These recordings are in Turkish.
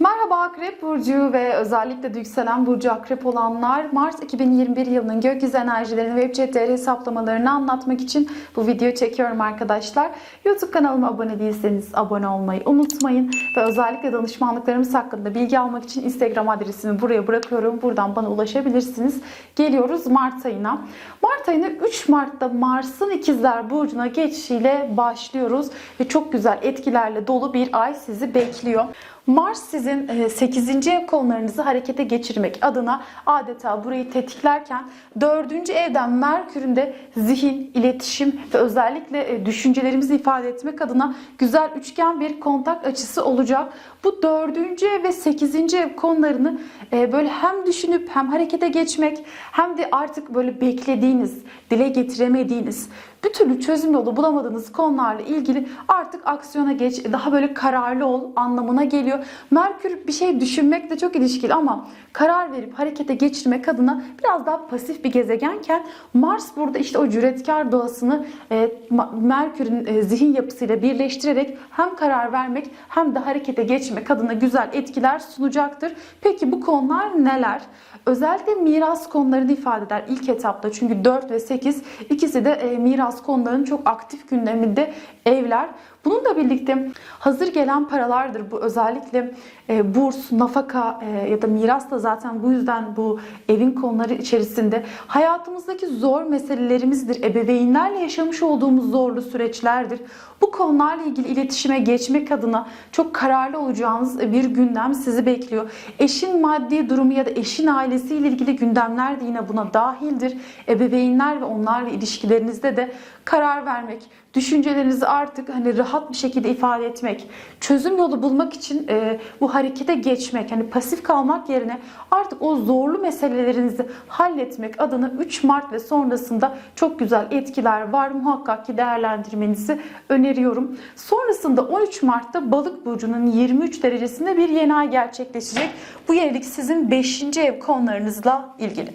Merhaba Akrep Burcu ve özellikle de yükselen Burcu Akrep olanlar Mart 2021 yılının gökyüzü enerjilerini web chatleri hesaplamalarını anlatmak için bu videoyu çekiyorum arkadaşlar. YouTube kanalıma abone değilseniz abone olmayı unutmayın ve özellikle danışmanlıklarımız hakkında bilgi almak için Instagram adresimi buraya bırakıyorum. Buradan bana ulaşabilirsiniz. Geliyoruz Mart ayına. Mart ayına 3 Mart'ta Mars'ın ikizler burcuna geçişiyle başlıyoruz ve çok güzel etkilerle dolu bir ay sizi bekliyor. Mars sizin 8. ev konularınızı harekete geçirmek adına adeta burayı tetiklerken 4. evden Merkür'ün de zihin, iletişim ve özellikle e, düşüncelerimizi ifade etmek adına güzel üçgen bir kontak açısı olacak. Bu 4. ev ve 8. ev konularını e, böyle hem düşünüp hem harekete geçmek hem de artık böyle beklediğiniz, dile getiremediğiniz, bir türlü çözüm yolu bulamadığınız konularla ilgili artık aksiyona geç, daha böyle kararlı ol anlamına geliyor. Merkür bir şey düşünmekle çok ilişkili ama karar verip harekete geçirmek adına biraz daha pasif bir gezegenken Mars burada işte o cüretkar doğasını e, Merkür'ün e, zihin yapısıyla birleştirerek hem karar vermek hem de harekete geçmek adına güzel etkiler sunacaktır. Peki bu konular neler? Özellikle miras konularını ifade eder ilk etapta. Çünkü 4 ve 8 ikisi de e, miras konularının çok aktif gündeminde evler. Bununla birlikte hazır gelen paralardır bu özellikle e, burs, nafaka e, ya da miras da zaten bu yüzden bu evin konuları içerisinde hayatımızdaki zor meselelerimizdir. Ebeveynlerle yaşamış olduğumuz zorlu süreçlerdir. Bu konularla ilgili iletişime geçmek adına çok kararlı olacağınız bir gündem sizi bekliyor. Eşin maddi durumu ya da eşin ailesiyle ilgili gündemler de yine buna dahildir. Ebeveynler ve onlarla ilişkilerinizde de karar vermek, düşüncelerinizi artık hani rahat bir şekilde ifade etmek, çözüm yolu bulmak için e, bu harekete geçmek, hani pasif kalmak yerine artık o zorlu meselelerinizi halletmek adına 3 Mart ve sonrasında çok güzel etkiler var. Muhakkak ki değerlendirmenizi öneriyorum. Sonrasında 13 Mart'ta Balık burcunun 23 derecesinde bir yeni ay gerçekleşecek. Bu yenilik sizin 5. ev konularınızla ilgili.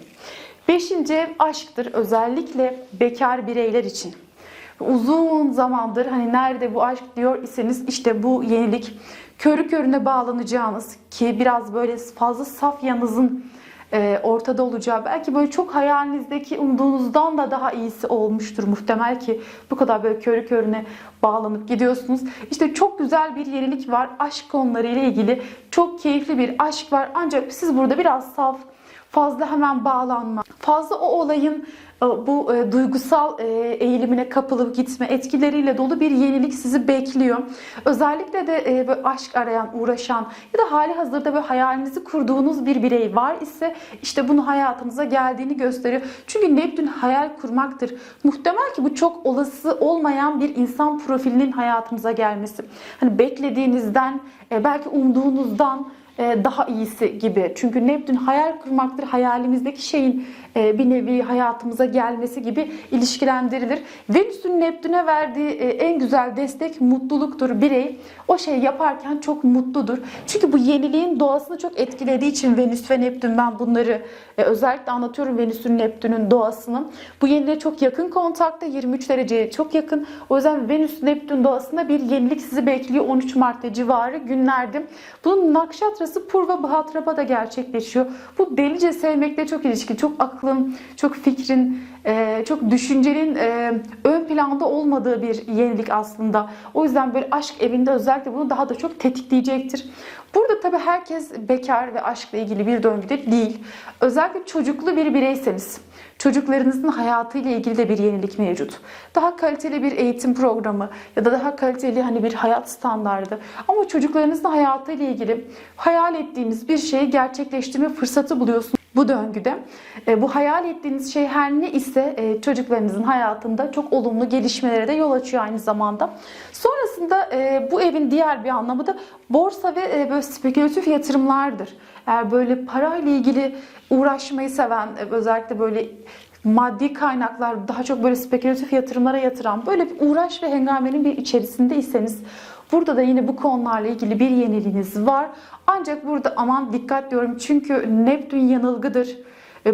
5. ev aşktır. Özellikle bekar bireyler için uzun zamandır hani nerede bu aşk diyor iseniz işte bu yenilik körü körüne bağlanacağınız ki biraz böyle fazla saf yanınızın e, ortada olacağı belki böyle çok hayalinizdeki umduğunuzdan da daha iyisi olmuştur muhtemel ki bu kadar böyle körü körüne bağlanıp gidiyorsunuz. İşte çok güzel bir yenilik var aşk konuları ile ilgili çok keyifli bir aşk var ancak siz burada biraz saf fazla hemen bağlanma, fazla o olayın e, bu e, duygusal e, eğilimine kapılıp gitme etkileriyle dolu bir yenilik sizi bekliyor. Özellikle de aşk arayan, uğraşan ya da hali hazırda böyle hayalinizi kurduğunuz bir birey var ise işte bunu hayatınıza geldiğini gösteriyor. Çünkü Neptün hayal kurmaktır. Muhtemel ki bu çok olası olmayan bir insan profilinin hayatınıza gelmesi. Hani beklediğinizden, belki umduğunuzdan daha iyisi gibi. Çünkü Neptün hayal kurmaktır. Hayalimizdeki şeyin e, bir nevi hayatımıza gelmesi gibi ilişkilendirilir. Venüs'ün Neptün'e verdiği e, en güzel destek mutluluktur. Birey o şeyi yaparken çok mutludur. Çünkü bu yeniliğin doğasını çok etkilediği için Venüs ve Neptün ben bunları özellikle anlatıyorum Venüs'ün Neptün'ün doğasını. Bu yeniliğe çok yakın kontakta 23 dereceye çok yakın. O yüzden Venüs Neptün doğasında bir yenilik sizi bekliyor 13 Mart'ta civarı günlerde. Bunun nakşatrası Purva Bhadrapada gerçekleşiyor. Bu delice sevmekle çok ilişkili. Çok aklın, çok fikrin, çok düşüncenin ön planda olmadığı bir yenilik aslında. O yüzden böyle aşk evinde özellikle bunu daha da çok tetikleyecektir. Burada tabii herkes bekar ve aşkla ilgili bir döngüde değil. Özellikle çocuklu bir bireyseniz, çocuklarınızın hayatıyla ilgili de bir yenilik mevcut. Daha kaliteli bir eğitim programı ya da daha kaliteli hani bir hayat standardı. Ama çocuklarınızın hayatıyla ilgili hayal ettiğiniz bir şeyi gerçekleştirme fırsatı buluyorsunuz bu döngüde. E, bu hayal ettiğiniz şey her ne ise e, çocuklarınızın hayatında çok olumlu gelişmelere de yol açıyor aynı zamanda. Sonrasında e, bu evin diğer bir anlamı da borsa ve böyle spekülatif yatırımlardır. Eğer böyle parayla ilgili uğraşmayı seven, özellikle böyle maddi kaynaklar daha çok böyle spekülatif yatırımlara yatıran böyle bir uğraş ve hengamenin bir içerisindeyseniz burada da yine bu konularla ilgili bir yeniliğiniz var. Ancak burada aman dikkat diyorum çünkü Neptün yanılgıdır.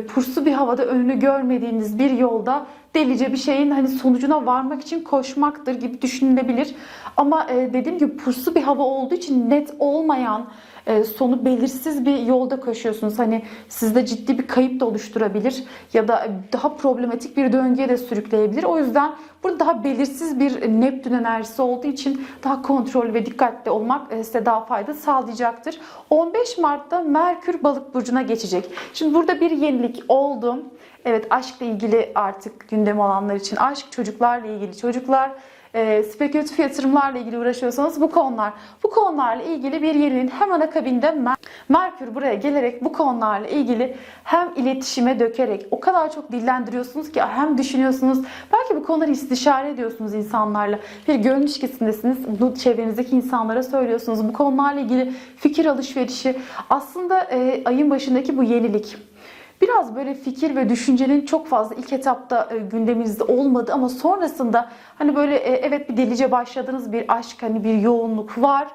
Pursu bir havada önünü görmediğiniz bir yolda delice bir şeyin hani sonucuna varmak için koşmaktır gibi düşünülebilir. Ama e, dediğim gibi puslu bir hava olduğu için net olmayan e, sonu belirsiz bir yolda koşuyorsunuz. Hani sizde ciddi bir kayıp da oluşturabilir ya da daha problematik bir döngüye de sürükleyebilir. O yüzden burada daha belirsiz bir Neptün enerjisi olduğu için daha kontrollü ve dikkatli olmak e, size daha fayda sağlayacaktır. 15 Mart'ta Merkür Balık burcuna geçecek. Şimdi burada bir yenilik oldu. Evet aşkla ilgili artık gündem olanlar için aşk, çocuklarla ilgili çocuklar, e, spekülatif yatırımlarla ilgili uğraşıyorsanız bu konular, bu konularla ilgili bir yeniliğin hemen akabinde Mer- Merkür buraya gelerek bu konularla ilgili hem iletişime dökerek o kadar çok dillendiriyorsunuz ki hem düşünüyorsunuz belki bu konuları istişare ediyorsunuz insanlarla. Bir gönül ilişkisindesiniz bu çevrenizdeki insanlara söylüyorsunuz. Bu konularla ilgili fikir alışverişi. Aslında e, ayın başındaki bu yenilik Biraz böyle fikir ve düşüncenin çok fazla ilk etapta e, gündeminizde olmadı ama sonrasında hani böyle e, evet bir delice başladığınız bir aşk hani bir yoğunluk var.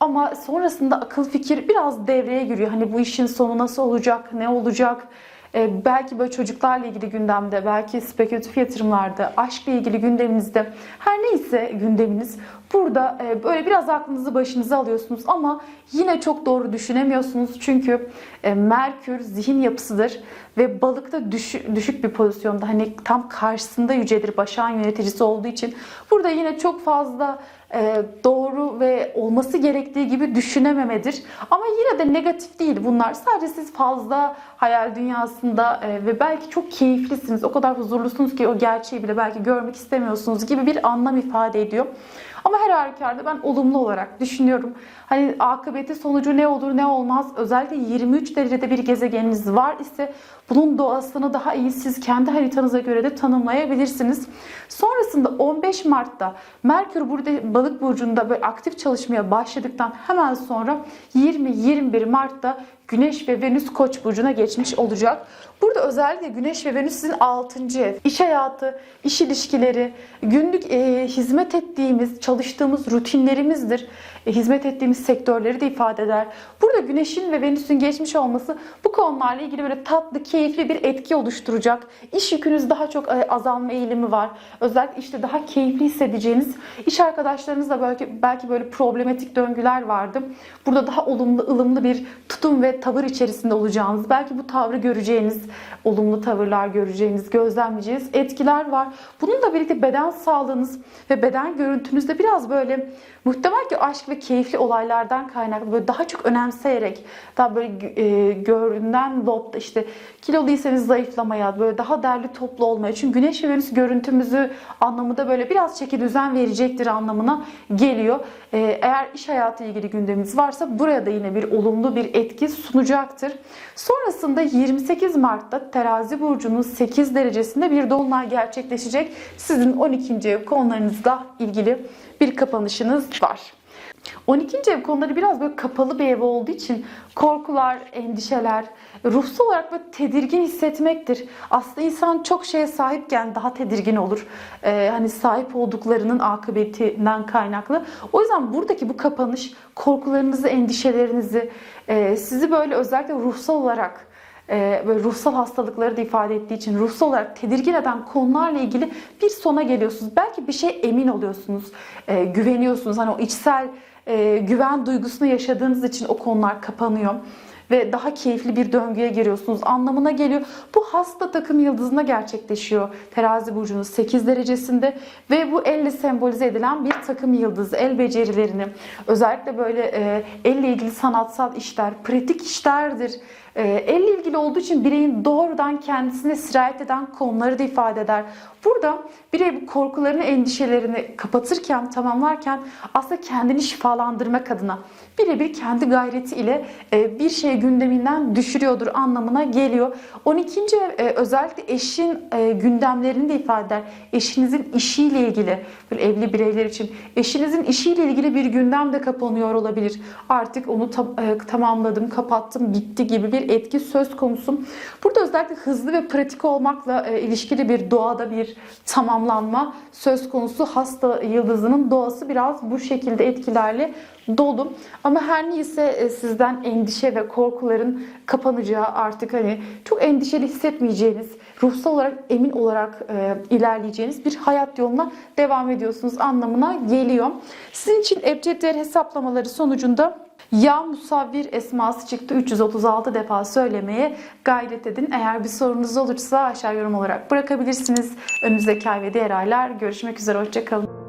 Ama sonrasında akıl fikir biraz devreye giriyor. Hani bu işin sonu nasıl olacak, ne olacak? E, belki böyle çocuklarla ilgili gündemde, belki spekülatif yatırımlarda, aşkla ilgili gündeminizde her neyse gündeminiz burada e, böyle biraz aklınızı başınıza alıyorsunuz ama yine çok doğru düşünemiyorsunuz çünkü e, Merkür zihin yapısıdır ve balıkta düşük, düşük bir pozisyonda hani tam karşısında yücedir başağın yöneticisi olduğu için burada yine çok fazla e, doğru ve olması gerektiği gibi düşünememedir. Ama yine de negatif değil bunlar. Sadece siz fazla hayal dünyasında ve belki çok keyiflisiniz. O kadar huzurlusunuz ki o gerçeği bile belki görmek istemiyorsunuz gibi bir anlam ifade ediyor. Ama her halükarda ben olumlu olarak düşünüyorum. Hani akıbeti sonucu ne olur ne olmaz. Özellikle 23 derecede bir gezegeniniz var ise bunun doğasını daha iyi siz kendi haritanıza göre de tanımlayabilirsiniz. Sonrasında 15 Mart'ta Merkür burada balık burcunda böyle aktif çalışmaya başladıktan hemen sonra 20-21 Mart'ta Güneş ve Venüs Koç burcuna geçmiş olacak. Burada özellikle Güneş ve Venüs sizin 6. ev. İş hayatı, iş ilişkileri, günlük e, hizmet ettiğimiz, çalıştığımız rutinlerimizdir. E, hizmet ettiğimiz sektörleri de ifade eder. Burada Güneş'in ve Venüs'ün geçmiş olması bu konularla ilgili böyle tatlı, keyifli bir etki oluşturacak. İş yükünüz daha çok e, azalma eğilimi var. Özellikle işte daha keyifli hissedeceğiniz iş arkadaşlarınızla belki, belki böyle problematik döngüler vardı. Burada daha olumlu, ılımlı bir tutum ve tavır içerisinde olacağınız, belki bu tavrı göreceğiniz, olumlu tavırlar göreceğiniz, gözlemleyeceğiniz etkiler var. Bununla birlikte beden sağlığınız ve beden görüntünüzde biraz böyle muhtemel ki aşk ve keyifli olaylardan kaynaklı böyle daha çok önemseyerek daha böyle e, görünen lobda işte kiloluysanız zayıflamaya böyle daha derli toplu olmaya çünkü güneş ve venüs görüntümüzü anlamında böyle biraz çeki düzen verecektir anlamına geliyor. E, eğer iş hayatı ilgili gündemimiz varsa buraya da yine bir olumlu bir etki sunacaktır. Sonrasında 28 Mart'ta terazi burcunun 8 derecesinde bir dolunay gerçekleşecek. Sizin 12. ev konularınızla ilgili bir kapanışınız var. 12. ev konuları biraz böyle kapalı bir ev olduğu için korkular, endişeler, ruhsal olarak böyle tedirgin hissetmektir. Aslında insan çok şeye sahipken daha tedirgin olur. Ee, hani sahip olduklarının akıbetinden kaynaklı. O yüzden buradaki bu kapanış korkularınızı, endişelerinizi, e, sizi böyle özellikle ruhsal olarak böyle ruhsal hastalıkları da ifade ettiği için ruhsal olarak tedirgin eden konularla ilgili bir sona geliyorsunuz. Belki bir şey emin oluyorsunuz, e, güveniyorsunuz. Hani o içsel e, güven duygusunu yaşadığınız için o konular kapanıyor ve daha keyifli bir döngüye giriyorsunuz anlamına geliyor. Bu hasta takım yıldızına gerçekleşiyor terazi burcunun 8 derecesinde ve bu elle sembolize edilen bir takım yıldızı el becerilerini özellikle böyle e, elle ilgili sanatsal işler, pratik işlerdir. E, elle ilgili olduğu için bireyin doğrudan kendisine sirayet eden konuları da ifade eder. Burada birey bu korkularını, endişelerini kapatırken, tamamlarken aslında kendini şifalandırmak adına birebir kendi gayreti ile e, bir şey gündeminden düşürüyordur anlamına geliyor. 12. ev e, özellikle eşin e, gündemlerini de ifade eder. Eşinizin işiyle ilgili, böyle evli bireyler için eşinizin işiyle ilgili bir gündem de kapanıyor olabilir. Artık onu tam- tamamladım, kapattım, bitti gibi bir etki söz konusu. Burada özellikle hızlı ve pratik olmakla e, ilişkili bir doğada bir tamamlanma söz konusu. Hasta yıldızının doğası biraz bu şekilde etkilerle dolu. Ama her neyse e, sizden endişe ve korkuların kapanacağı artık hani çok endişeli hissetmeyeceğiniz, ruhsal olarak emin olarak e, ilerleyeceğiniz bir hayat yoluna devam ediyorsunuz anlamına geliyor. Sizin için ebced değer hesaplamaları sonucunda ya musavvir esması çıktı 336 defa söylemeye gayret edin. Eğer bir sorunuz olursa aşağı yorum olarak bırakabilirsiniz. Önümüzdeki ay ve diğer aylar görüşmek üzere. Hoşçakalın.